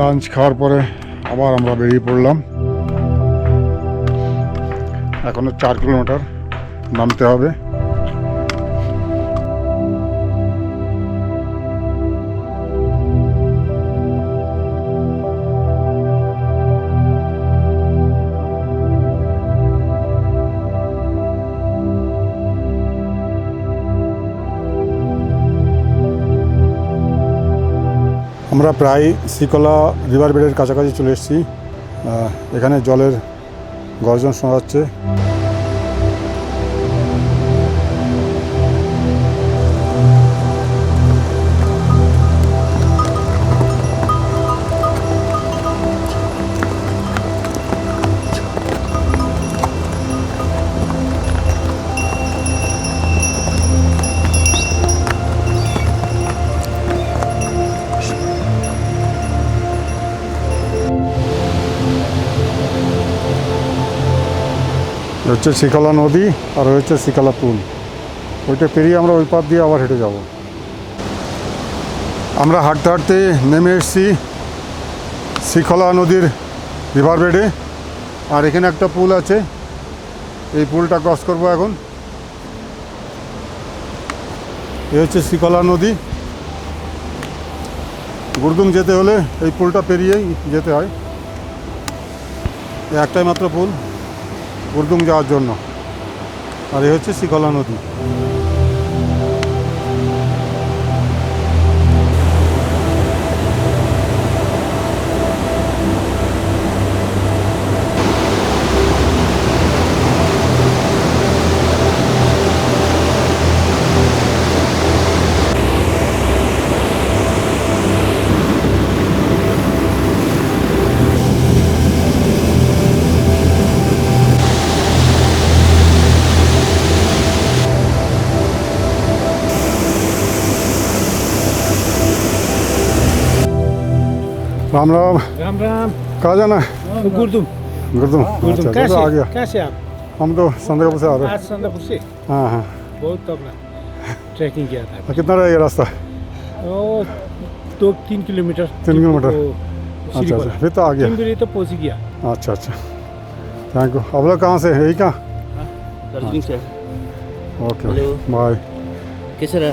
Lunch খাওয়ার পরে আবার আমরা বেরিয়ে পড়লাম। এখনও চার কিলোমিটার নামতে হবে। আমরা প্রায় শ্রীকলা রিভার বেডের কাছাকাছি চলে এসেছি। এখানে জলের গর্জন শোনা যাচ্ছে। হচ্ছে শিকলা নদী আর হচ্ছে শিকলা পুল। ওইটা পেরিয়ে আমরা ওই পার দিয়ে আবার হেঁটে যাব। আমরা হাঁটতে হাঁটতে নেমে এসেছি শিখলা নদীর রিভার বেডে আর এখানে একটা পুল আছে। এই পুলটা ক্রস করব এখন। এ হচ্ছে শিকলা নদী। গুরদুম যেতে হলে এই পুলটা পেরিয়েই যেতে হয়। একটাই মাত্র পুল। গুরদুম যাওয়ার জন্য। আর এই হচ্ছে শিকলা নদী। राम राम। राम राम। कहाँ जाना है? गुरदुम। गुरदुम। गुरदुम अच्छा कैसे तो आ गया। कैसे आप? हम तो संदेगापुर से आ रहे हैं। आज संदापुर से हाँ हाँ। बहुत तो अपना ट्रैकिंग किया था। तो कितना रहेगा रास्ता? ओ दो तीन किलोमीटर। तीन किलोमीटर? तो अच्छा अच्छा फिर तो आ गया। तीन बजे तो पहुँच ही गया। अच्छा अच्छा। थैंक यू आप लोग कहाँ से यही कहाँ? से। ओके। बाय। कैसा रहा?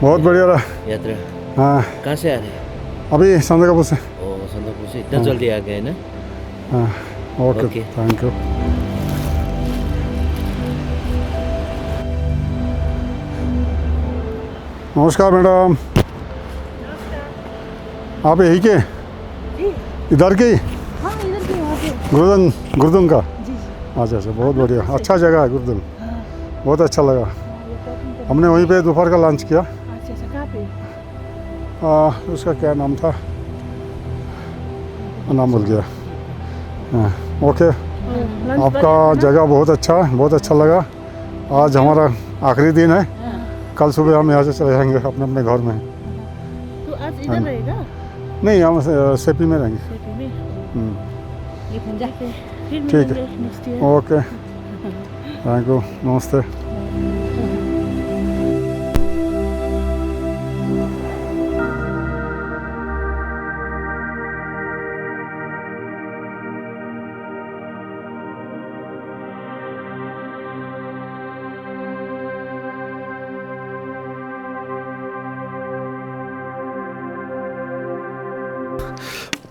बहुत बढ़िया रहा। यात्रा? हाँ। कहाँ से आ रहे हैं? अभी संदेगापुर से ओ संदरपुर से इतना हाँ। जल्दी आ गए ना? हाँ ओके। थैंक यू नमस्कार मैडम। आप यही के? इधर के ही? हाँ इधर के गुरुदन अच्छा अच्छा बहुत बढ़िया। अच्छा जगह है गुरुदुम बहुत अच्छा लगा। ट्रैकिंग कर हमने वहीं पे दोपहर का लंच किया। अच्छा अच्छा कहाँ पे? आ, उसका क्या नाम था? नाम भूल गया। हाँ, ओके आपका जगह बहुत अच्छा है बहुत अच्छा लगा। आज हमारा आखिरी दिन है। कल सुबह हम यहाँ से चले जाएँगे अपने अपने घर में। तो आज हाँ। इधर रहेगा? नहीं हम सेपी में रहेंगे। हम्म, ठीक है। ओके थैंक यू नमस्ते।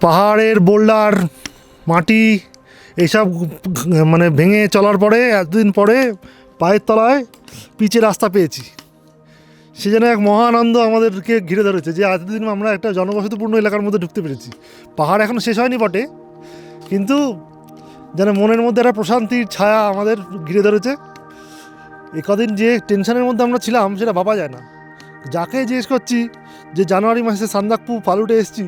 পাহাড়ের বোল্ডার, মাটি এইসব মানে ভেঙে চলার পরে, এতদিন পরে পায়ের তলায় পিচের রাস্তা পেয়েছি। সে যেন এক মহানন্দ আমাদেরকে ঘিরে ধরেছে যে এতদিন আমরা একটা জনবসতিপূর্ণ এলাকার মধ্যে ঢুকতে পেরেছি। পাহাড় এখনও শেষ হয়নি বটে, কিন্তু যেন মনের মধ্যে একটা প্রশান্তির ছায়া আমাদের ঘিরে ধরেছে। এ কদিন যে টেনশনের মধ্যে আমরা ছিলাম, সেটা ভাবা যায় না। যাকে জিজ্ঞেস করছি যে জানুয়ারি মাসে সান্দাকপু ফালুটে এসেছি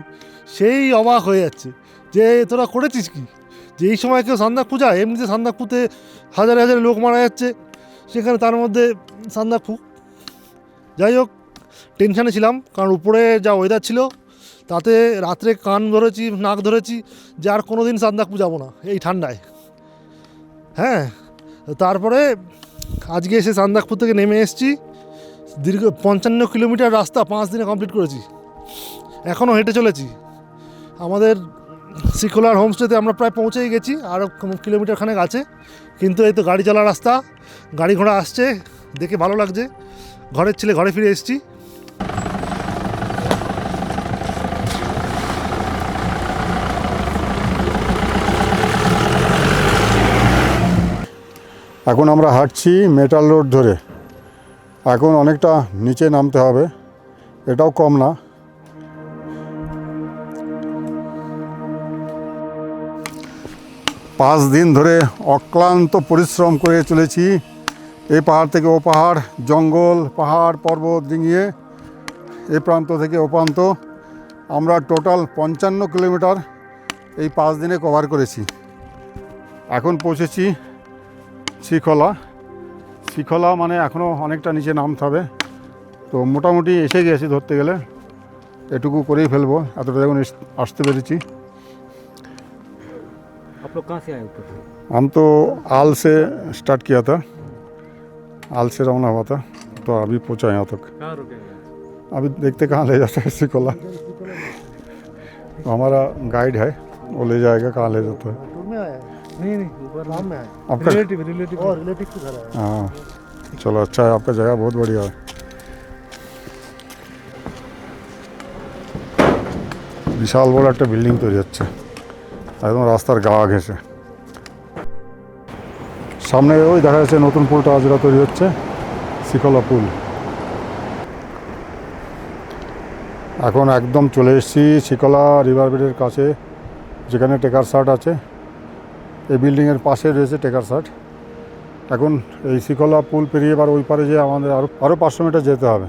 সেই অবাক হয়ে যাচ্ছে যে তোরা করেছিস কি? যে এই সময় কেউ সান্দাকপু যায়, এমনিতে সান্দাকপুতে হাজার হাজার লোক মারা যাচ্ছে, সেখানে তার মধ্যে সান্দাকপু যাই হোক, টেনশানে ছিলাম, কারণ উপরে যা ওয়েদার ছিল, তাতে রাত্রে কান ধরেছি, নাক ধরেছি, যে আর কোনো দিন সান্দাকপু যাব না, এই ঠান্ডায়। হ্যাঁ তারপরে আজকে এসে সান্দাকপুর থেকে নেমে এসেছি, দীর্ঘ পঞ্চান্ন কিলোমিটার রাস্তা পাঁচ দিনে কমপ্লিট করেছি। এখনও হেঁটে চলেছি। আমাদের শ্রীখোলার হোমস্টেতে আমরা প্রায় পৌঁছেই গেছি আরও কিলোমিটার খানেক আছে। কিন্তু এই তো গাড়ি চলা রাস্তা, গাড়ি ঘোড়া আসছে, দেখে ভালো লাগছে। ঘরের ছেলে ঘরে ফিরে এসেছি। এখন আমরা হাঁটছি মেটাল রোড ধরে। এখন অনেকটা নিচে নামতে হবে। এটাও কম না। পাঁচ দিন ধরে অক্লান্ত পরিশ্রম করে চলেছি। এই পাহাড় থেকে ও পাহাড়, জঙ্গল, পাহাড়, পর্বত ডিঙিয়ে এ প্রান্ত থেকে ও প্রান্ত। আমরা টোটাল পঞ্চান্ন কিলোমিটার এই পাঁচ দিনে কভার করেছি। এখন পৌঁছেছি শিখলা। শিখলা মানে এখনও অনেকটা নিচে নামতে হবে। তো মোটামুটি এসে গেছি ধরতে গেলে। এটুকু করেই ফেলব। এতটা যখন আসতে পেরেছি। आप लोग कहाँ से आए ऊपर हम तो आल से स्टार्ट किया था आल से रवाना हुआ था तो अभी पहुंचा यहाँ तक कहाँ रुके अभी देखते कहाँ ले जाता है शिकोला तो हमारा गाइड है वो ले जाएगा कहाँ ले जाता है में आया नहीं नहीं ऊपर नाम में आया आपका रिलेटिव रिलेटिव और रिलेटिव के घर आया हाँ चलो अच्छा है आपका जगह बहुत बढ़िया है বিশাল বড় একটা বিল্ডিং তৈরি হচ্ছে একদম রাস্তার গা ঘেঁষে। সামনে ওই দেখা যাচ্ছে নতুন পুলটা আজরা তৈরি হচ্ছে, শিকলা পুল। এখন একদম চলে এসেছি শিকলা রিভার বেডের কাছে, যেখানে টেকার শার্ট আছে। এই বিল্ডিংয়ের পাশে রয়েছে টেকার শার্ট এখন এই শিকলা পুল পেরিয়ে এবার ওই পারে যে আমাদের আরও আরও পাঁচশো মিটার যেতে হবে।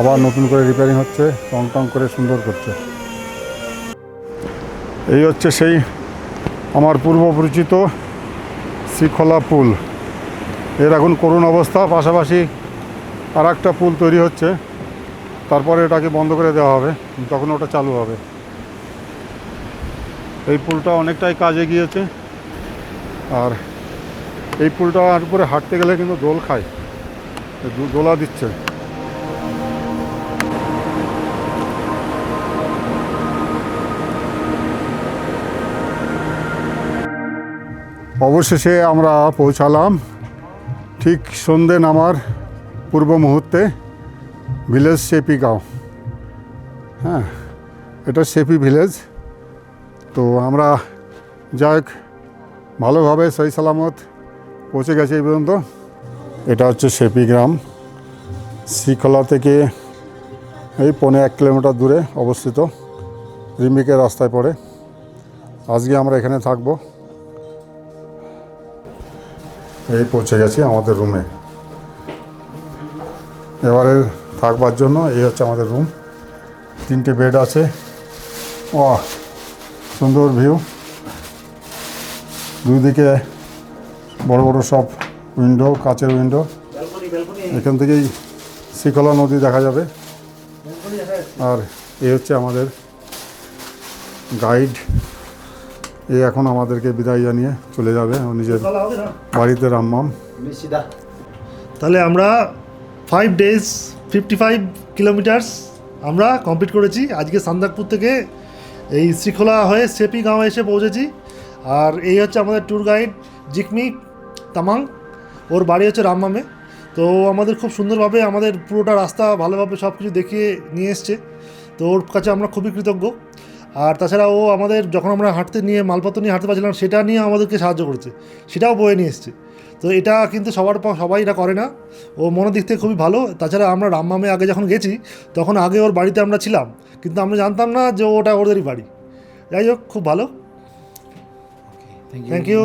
আবার নতুন করে রিপেয়ারিং হচ্ছে টং টং করে সুন্দর করছে। এই হচ্ছে সেই আমার পূর্ব পরিচিত শিখলা পুল। এর এখন করুণ অবস্থা, পাশাপাশি আর একটা পুল তৈরি হচ্ছে। তারপরে এটাকে বন্ধ করে দেওয়া হবে, তখন ওটা চালু হবে। এই পুলটা অনেকটাই কাজে গিয়েছে। আর এই পুলটার উপরে হাঁটতে গেলে কিন্তু দোল খায় দোলা দিচ্ছে। অবশেষে আমরা পৌঁছালাম। ঠিক সন্ধে নামার পূর্ব মুহূর্তে ভিলেজ শেপি গাঁও। হ্যাঁ এটা সেপি ভিলেজ। তো আমরা যাই হোক, ভালোভাবে সহি সালামত পৌঁছে গেছি এই পর্যন্ত। এটা হচ্ছে সেপি গ্রাম। শ্রীখলা থেকে এই পৌনে এক কিলোমিটার দূরে অবস্থিত। রিমিকের রাস্তায় পড়ে। আজকে আমরা এখানে থাকব। এই পৌঁছে গেছি আমাদের রুমে এবারে থাকবার জন্য এই হচ্ছে আমাদের রুম তিনটে বেড আছে। ও সুন্দর ভিউ দুই দিকে বড় বড় সব উইন্ডো কাচের উইন্ডো এখান থেকেই শিকলা নদী দেখা যাবে। আর এই হচ্ছে আমাদের গাইড এ এখন আমাদেরকে বিদায় জানিয়ে চলে যাবে নিজের বাড়িতে রামমাম তাহলে আমরা five days fifty five kilometres আমরা কমপ্লিট করেছি। আজকে সান্দাকপুর থেকে এই শ্রীখোলা হয়ে সেপি গাঁও এসে পৌঁছেছি। আর এই হচ্ছে আমাদের ট্যুর গাইড জিকমি তামাং। ওর বাড়ি হচ্ছে রামমামে তো আমাদের খুব সুন্দরভাবে আমাদের পুরোটা রাস্তা ভালোভাবে সব কিছু দেখিয়ে নিয়ে এসছে। তো ওর কাছে আমরা খুবই কৃতজ্ঞ। আর তাছাড়া ও আমাদের যখন আমরা হাঁটতে নিয়ে মালপত্র নিয়ে হাঁটতে পারছিলাম সেটা নিয়ে আমাদেরকে সাহায্য করেছে। সেটাও বয়ে নিয়ে এসছে। তো এটা কিন্তু সবার সবাই এটা করে না। ও মনের দিক থেকে খুবই ভালো। তাছাড়া আমরা রামমামে আগে যখন গেছি তখন আগে ওর বাড়িতে আমরা ছিলাম। কিন্তু আমরা জানতাম না যে ওটা ওদেরই বাড়ি। যাই হোক খুব ভালো। থ্যাংক ইউ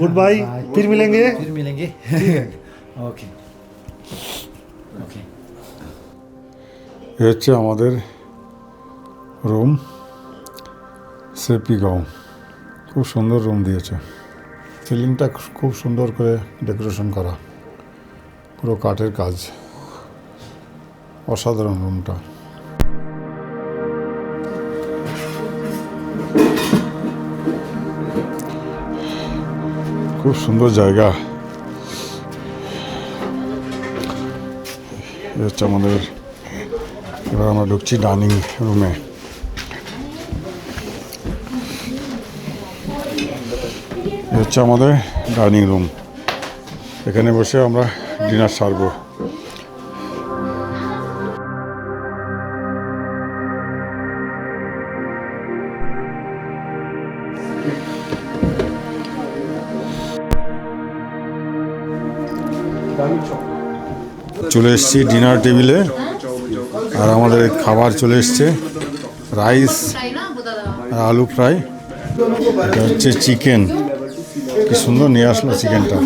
গুড বাই ফির মিলেঙ্গে ফির মিলেঙ্গে ওকে ওকে হচ্ছে আমাদের রুম সেপি গাঁও। খুব সুন্দর রুম দিয়েছে। সিলিংটা খুব সুন্দর করে ডেকোরেশন করা। পুরো কাঠের কাজ। অসাধারণ রুমটা খুব সুন্দর জায়গা। হচ্ছে আমাদের এবার আমরা ঢুকছি ডাইনিং রুমে হচ্ছে আমাদের ডাইনিং রুম। এখানে বসে আমরা ডিনার সারবো। চলে এসেছি ডিনার টেবিলে। আর আমাদের খাবার চলে এসছে। রাইস আলু ফ্রাই। এটা হচ্ছে চিকেন। কি সুন্দর নিয়ে আসলো চিকেনটা।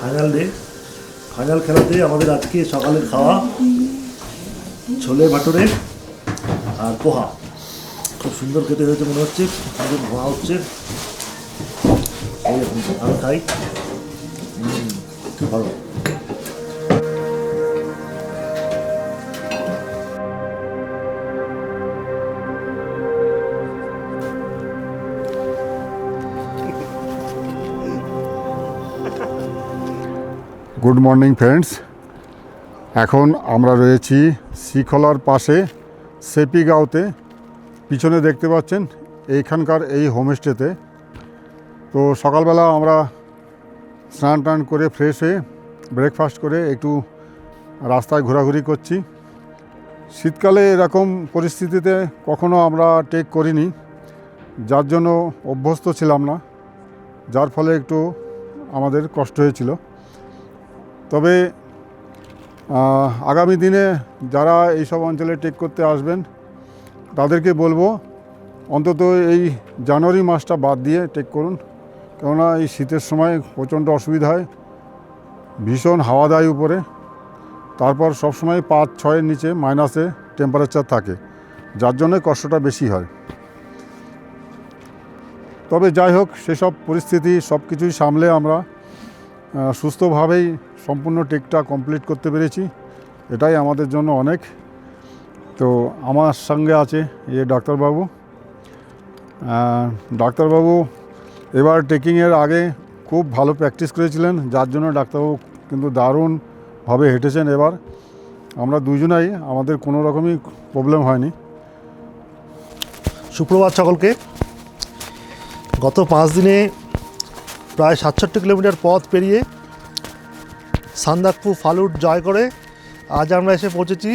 Final day. ফাইনাল খেলাতে আমাদের আজকে সকালের খাওয়া, ছোলে ভাটুরে আর পোহা। খুব সুন্দর খেতে হয়েছে মনে হচ্ছে। সুন্দর ধোয়া হচ্ছে। এই রকম আমি খাই উম, খুব ভালো গুড মর্নিং ফ্রেন্ডস এখন আমরা রয়েছি শিখলার পাশে সেপিগাঁওতে। পিছনে দেখতে পাচ্ছেন এইখানকার এই হোমস্টেতে। তো সকালবেলা আমরা স্নান টান করে ফ্রেশ হয়ে ব্রেকফাস্ট করে একটু রাস্তায় ঘোরাঘুরি করছি। শীতকালে এরকম পরিস্থিতিতে কখনো আমরা টেক করিনি, যার জন্য অভ্যস্ত ছিলাম না, যার ফলে একটু আমাদের কষ্ট হয়েছিল। তবে আগামী দিনে যারা এইসব অঞ্চলে টেক করতে আসবেন, তাদেরকে বলব অন্তত এই জানুয়ারি মাসটা বাদ দিয়ে টেক করুন। কেননা এই শীতের সময় প্রচণ্ড অসুবিধা হয়, ভীষণ হাওয়া দেয় উপরে। তারপর সবসময় পাঁচ ছয়ের নিচে মাইনাসে টেম্পারেচার থাকে, যার জন্য কষ্টটা বেশি হয়। তবে যাই হোক, সেসব পরিস্থিতি সব কিছুই সামলে আমরা সুস্থভাবেই সম্পূর্ণ টেকটা কমপ্লিট করতে পেরেছি। এটাই আমাদের জন্য অনেক। তো আমার সঙ্গে আছে এ ডাক্তারবাবু। ডাক্তারবাবু এবার টেকিংয়ের আগে খুব ভালো প্র্যাকটিস করেছিলেন, যার জন্য ডাক্তারবাবু কিন্তু দারুণভাবে হেঁটেছেন এবার। আমরা আমাদের কোনো রকমই প্রবলেম হয়নি। সুপ্রভাত সকলকে। গত পাঁচ দিনে প্রায় সাতষট্টি কিলোমিটার পথ পেরিয়ে সান্দাকপু ফালুট জয় করে আজ আমরা এসে পৌঁছেছি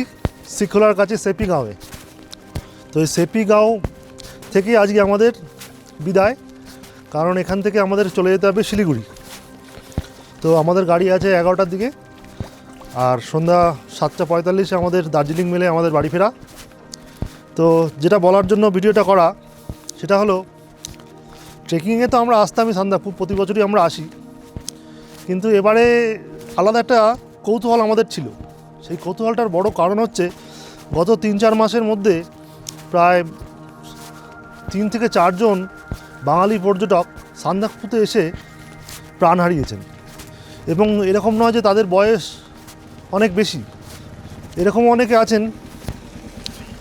শিখলার কাছে সেপিগাঁওয়ে। তো এই সেপিগাঁও থেকে আজকে আমাদের বিদায়। কারণ এখান থেকে আমাদের চলে যেতে হবে শিলিগুড়ি। তো আমাদের গাড়ি আছে এগারোটার দিকে, আর সন্ধ্যা সাতটা পঁয়তাল্লিশে আমাদের দার্জিলিং মেলে আমাদের বাড়ি ফেরা। তো যেটা বলার জন্য ভিডিওটা করা, সেটা হলো ট্রেকিংয়ে তো আমরা আসতামই সান্দাকপু প্রতি বছরই আমরা আসি। কিন্তু এবারে আলাদা একটা কৌতূহল আমাদের ছিল। সেই কৌতূহলটার বড় কারণ হচ্ছে, গত তিন চার মাসের মধ্যে প্রায় তিন থেকে চারজন বাঙালি পর্যটক সান্দাকপুতে এসে প্রাণ হারিয়েছেন। এবং এরকম নয় যে তাদের বয়স অনেক বেশি। এরকম অনেকে আছেন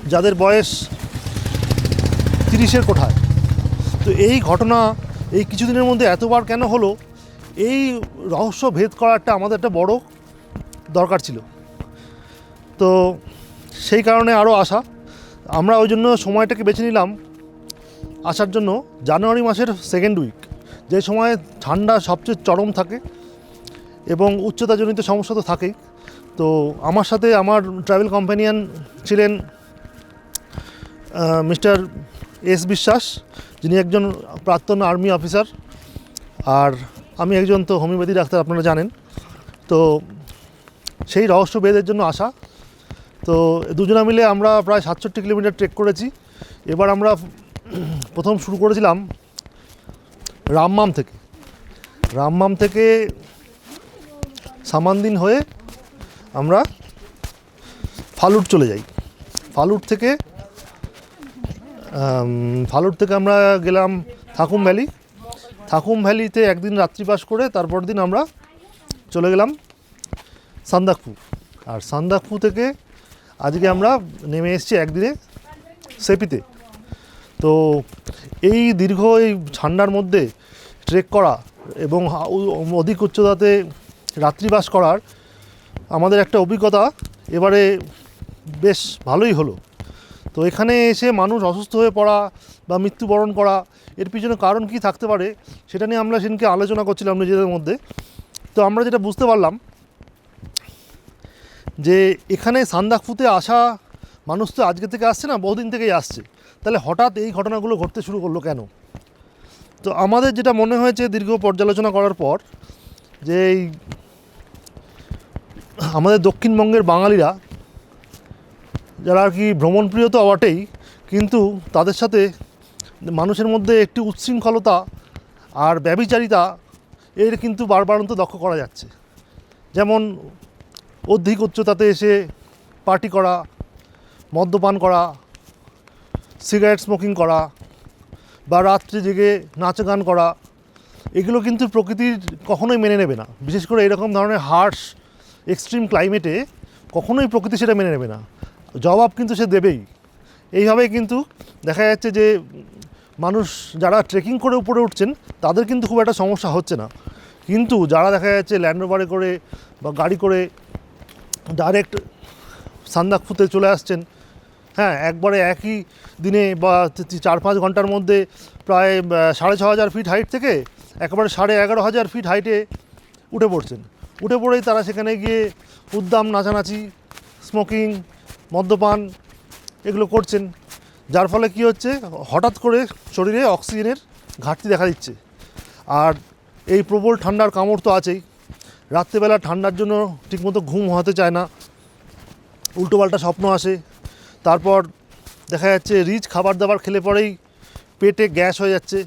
যাদের বয়স তিরিশের কোঠায়। তো এই ঘটনা এই কিছুদিনের মধ্যে এতবার কেন হলো, এই রহস্য ভেদ করাটা আমাদের একটা বড় দরকার ছিল। তো সেই কারণে আরও আসা আমরা ওই জন্য সময়টাকে বেছে নিলাম। আসার জন্য জানুয়ারি মাসের সেকেন্ড উইক যে সময় ঠান্ডা সবচেয়ে চরম থাকে এবং উচ্চতাজনিত সমস্যা তো থাকেই। তো আমার সাথে আমার ট্রাভেল কম্প্যানিয়ান ছিলেন মিস্টার এস বিশ্বাস, যিনি একজন প্রাক্তন আর্মি অফিসার আর আমি একজন তো হোমিওপ্যাথি ডাক্তার, আপনারা জানেন। তো সেই রহস্য বেদের জন্য আসা। তো দুজনা মিলে আমরা প্রায় সাতষট্টি কিলোমিটার ট্রেক করেছি। এবার আমরা প্রথম শুরু করেছিলাম রামমাম থেকে। রামমাম থেকে সামানদিন হয়ে আমরা ফালুট চলে যাই। ফালুট থেকে ফালুট থেকে আমরা গেলাম থাকুম ভ্যালি। থাকুম ভ্যালিতে একদিন রাত্রি রাত্রিবাস করে তারপর দিন আমরা চলে গেলাম সান্দাকফু। আর সান্দাকফু থেকে আজকে আমরা নেমে এসেছি একদিনে সেপিতে। তো এই দীর্ঘ এই ঠান্ডার মধ্যে ট্রেক করা এবং অধিক উচ্চতাতে রাত্রিবাস করার আমাদের একটা অভিজ্ঞতা, এবারে বেশ ভালোই হলো। তো এখানে এসে মানুষ অসুস্থ হয়ে পড়া বা মৃত্যুবরণ করা, এর পিছনে কারণ কি থাকতে পারে সেটা নিয়ে আমরা সেদিনকে আলোচনা করছিলাম নিজেদের মধ্যে। তো আমরা যেটা বুঝতে পারলাম যে এখানে সান্দাকফুতে আসা মানুষ তো আজকে থেকে আসছে না, বহুদিন থেকেই আসছে। তাহলে হঠাৎ এই ঘটনাগুলো ঘটতে শুরু করল কেন? তো আমাদের যেটা মনে হয়েছে দীর্ঘ পর্যালোচনা করার পর, যে এই আমাদের দক্ষিণবঙ্গের বাঙালিরা, যারা আর কি ভ্রমণপ্রিয় তো বটেই কিন্তু তাদের সাথে মানুষের মধ্যে একটি উচ্ছৃঙ্খলতা আর ব্যবিচারিতা এর কিন্তু বারবারন্ত লক্ষ্য করা যাচ্ছে। যেমন অধিক উচ্চতাতে এসে পার্টি করা, মদ্যপান করা সিগারেট স্মোকিং করা বা রাত্রি জেগে নাচ গান করা, এগুলো কিন্তু প্রকৃতির কখনোই মেনে নেবে না। বিশেষ করে এরকম ধরনের হার্শ, এক্সট্রিম ক্লাইমেটে কখনোই প্রকৃতি সেটা মেনে নেবে না। জবাব কিন্তু সে দেবেই। এইভাবেই কিন্তু দেখা যাচ্ছে যে মানুষ যারা ট্রেকিং করে উপরে উঠছেন, তাদের কিন্তু খুব একটা সমস্যা হচ্ছে না। কিন্তু যারা দেখা যাচ্ছে ল্যান্ড রোভারে করে বা গাড়ি করে ডাইরেক্ট সান্দাকফুতে চলে আসছেন হ্যাঁ একবারে একই দিনে বা চার পাঁচ ঘণ্টার মধ্যে প্রায় সাড়ে ছ হাজার ফিট হাইট থেকে একেবারে সাড়ে এগারো হাজার ফিট হাইটে উঠে পড়ছেন। উঠে পড়েই তারা সেখানে গিয়ে উদ্দাম, নাচানাচি স্মোকিং মদ্যপান এগুলো করছেন। যার ফলে কি হচ্ছে, হঠাৎ করে শরীরে অক্সিজেনের ঘাটতি দেখা দিচ্ছে। আর এই প্রবল ঠান্ডার কামড় তো আছেই। রাত্রেবেলা ঠান্ডার জন্য ঠিকমতো ঘুম হতে চায় না। উল্টোপাল্টা স্বপ্ন আসে। তারপর দেখা যাচ্ছে রিচ খাবার দাবার খেলে পরেই পেটে গ্যাস হয়ে যাচ্ছে।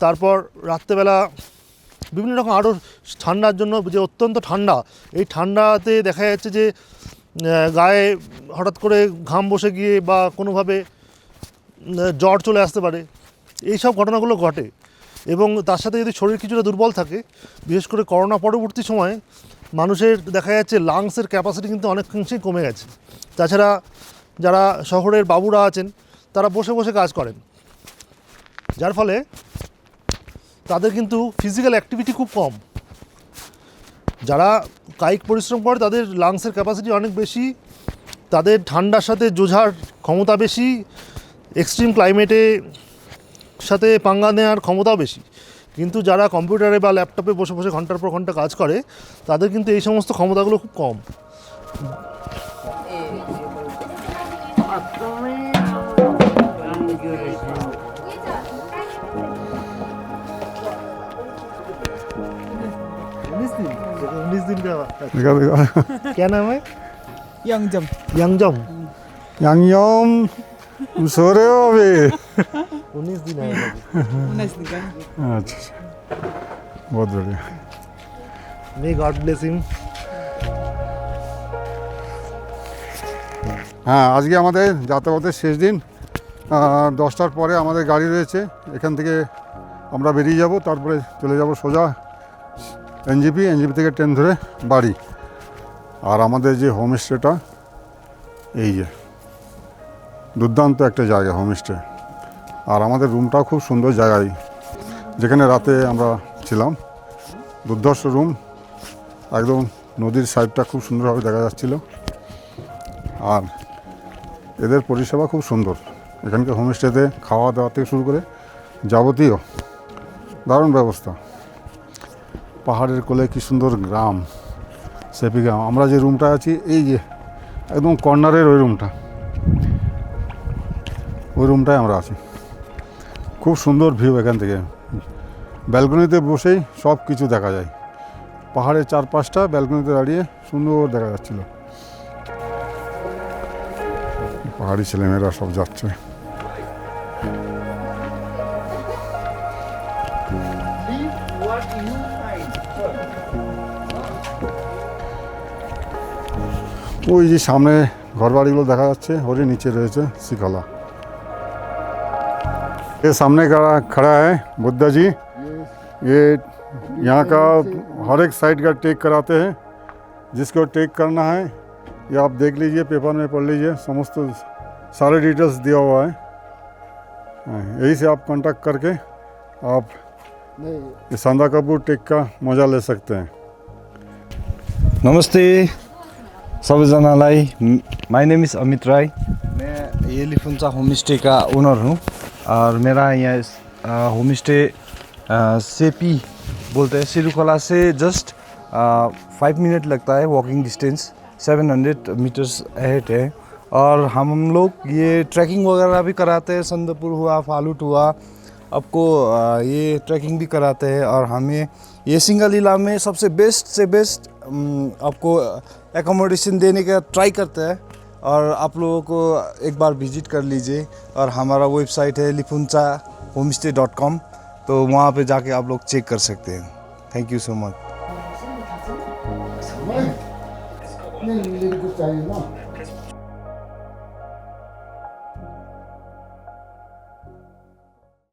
তারপর রাত্রেবেলা বিভিন্ন রকম আরও ঠান্ডার জন্য যে অত্যন্ত ঠান্ডা, এই ঠান্ডাতে দেখা যাচ্ছে যে গায়ে হঠাৎ করে ঘাম বসে গিয়ে বা কোনোভাবে জ্বর চলে আসতে পারে। এই সব ঘটনাগুলো ঘটে এবং তার সাথে যদি শরীর কিছুটা দুর্বল থাকে, বিশেষ করে করোনা পরবর্তী সময়ে মানুষের দেখা যাচ্ছে লাংসের ক্যাপাসিটি কিন্তু অনেকাংশেই কমে গেছে। তাছাড়া যারা শহরের বাবুরা আছেন, তারা বসে বসে কাজ করেন। যার ফলে তাদের কিন্তু ফিজিক্যাল অ্যাক্টিভিটি খুব কম। যারা কায়িক পরিশ্রম করে, তাদের লাংসের ক্যাপাসিটি অনেক বেশি, তাদের ঠান্ডার সাথে জোঝার ক্ষমতা বেশি এক্সট্রিম ক্লাইমেটে সাথে পাঙ্গা নেওয়ার ক্ষমতাও বেশি। কিন্তু যারা কম্পিউটারে বা ল্যাপটপে বসে বসে ঘণ্টার পর ঘণ্টা কাজ করে, তাদের কিন্তু এই সমস্ত ক্ষমতাগুলো খুব কম। 봐봐. 내가 내가 깨나물? 양점. 양점. হ্যাঁ আজকে আমাদের যাতায়াতের শেষ দিন। দশটার পরে আমাদের গাড়ি রয়েছে। এখান থেকে আমরা বেরিয়ে যাব তারপরে চলে যাব সোজা এনজিপি এনজিপি থেকে ট্রেন ধরে বাড়ি। আর আমাদের যে হোমস্টেটা এই যে, দুর্দান্ত একটা জায়গা হোমস্টে আর আমাদের রুমটাও খুব সুন্দর জায়গায়। যেখানে রাতে আমরা ছিলাম, দুর্ধর্ষ রুম, একদম নদীর সাইডটা খুব সুন্দরভাবে দেখা যাচ্ছিল। আর এদের পরিষেবা খুব সুন্দর। এখানকার হোমস্টেতে খাওয়া দাওয়া থেকে শুরু করে যাবতীয় দারুণ ব্যবস্থা। পাহাড়ের কোলে কি সুন্দর গ্রাম, সেপি গ্রাম। আমরা যে রুমটা আছি, এই যে, একদম কর্নারের ওই রুমটা ওই রুমটায় আমরা আছি। খুব সুন্দর ভিউ এখান থেকে। ব্যালকনিতে বসেই সব কিছু দেখা যায়। পাহাড়ের চারপাশটা ব্যালকনিতে দাঁড়িয়ে সুন্দর দেখা যাচ্ছিল। পাহাড়ি ছেলেমেয়েরা সব যাচ্ছে। ওই যে সামনে ঘরবাড়িগুলো দেখা যাচ্ছে ওরই নিচে রয়েছে शिखला ये सामने खड़ा खड़ा है बुद्धा जी ये यहाँ का हर एक साइड का टेक कराते हैं जिसको टेक करना है ये आप देख लीजिए पेपर में पढ़ लीजिए समस्त सारे डिटेल्स दिया हुआ है हाँ, यही से आप कांटेक्ट करके आप ये सांदा कपूर टेक का मजा ले सकते हैं नमस्ते सबैजनालाई my name is Amit Rai मैं ये लिफुन्चा होम स्टे का ओनर हूँ और मेरा यहाँ इस, अ, होम स्टे सेपी बोलते हैं सिरुखला से जस्ट फाइव मिनट लगता है walking distance seven hundred metres ahead है। और हम लोग ये ट्रैकिंग वगैरह भी कराते हैं संदपुर हुआ फालूट हुआ आपको ये ट्रैकिंग भी कराते हैं और हमें ये सिंगल इला में सबसे बेस्ट से बेस्ट आपको एकोमोडेशन देने का ट्राई करता है। और आप लोगों को एक बार विज़िट कर लीजिए। और हमारा वेबसाइट है Lipuncha home stay dot com तो वहाँ पे जाके आप लोग चेक कर सकते हैं। Thank you so much